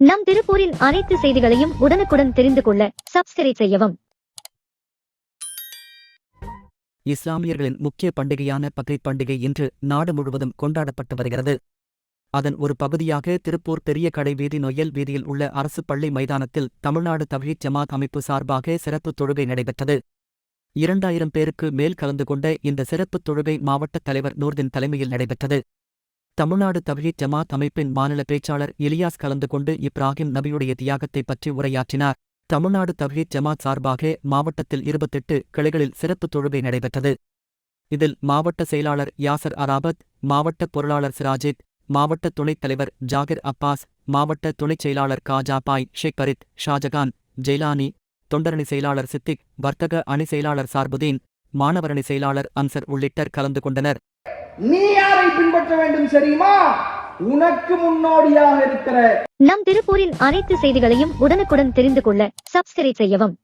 நம் திருப்பூரின் அனைத்து செய்திகளையும் உடனுக்குடன் தெரிந்து கொள்ள சப்ஸ்கிரைப் செய்யவும். இஸ்லாமியர்களின் முக்கிய பண்டிகையான பக்ரீத் பண்டிகை இன்று நாடு முழுவதும் கொண்டாடப்பட்டு வருகிறது. அதன் ஒரு பகுதியாக திருப்பூர் பெரிய கடை வீதி நொயல் வீதியில் உள்ள அரசு பள்ளி மைதானத்தில் தமிழ்நாடு தவ்ஹீத் ஜமாத் அமைப்பு சார்பாக சிறப்பு தொழுகை நடைபெற்றது. இரண்டாயிரம் பேருக்கு மேல் கலந்து கொண்ட இந்த சிறப்பு தொழுகை மாவட்ட தலைவர் நூர்தின் தலைமையில் நடைபெற்றது. தமிழ்நாடு தவிழி ஜமாத் அமைப்பின் மாநில பேச்சாளர் இலியாஸ் கலந்து கொண்டு இப்ராஹிம் நபியுடைய தியாகத்தை பற்றி உரையாற்றினார். தமிழ்நாடு தவிழி ஜமாத் சார்பாக மாவட்டத்தில் இருபத்தெட்டு கிளைகளில் சிறப்பு தொழுகை நடைபெற்றது. இதில் மாவட்ட செயலாளர் யாசர் அராபத் மாவட்ட பொருளாளர் சிராஜித் மாவட்ட துணைத் தலைவர் ஜாகிர் அப்பாஸ் மாவட்ட துணைச் செயலாளர் காஜா பாய் ஷேக் பரித் ஷாஜகான் ஜெய்லானி தொண்டரணி செயலாளர் சித்திக் வர்த்தக அணி செயலாளர் சார்புதீன் மாணவரணி செயலாளர் அன்சர் உள்ளிட்டர் கலந்து கொண்டனர். நீ யாரை பின்பற்ற வேண்டும் சரியுமா உனக்கு முன்னோடியாக இருக்கிற நம் திருப்பூரின் அனைத்து செய்திகளையும் உடனுக்குடன் தெரிந்து கொள்ள சப்ஸ்கிரைப் செய்யவும்.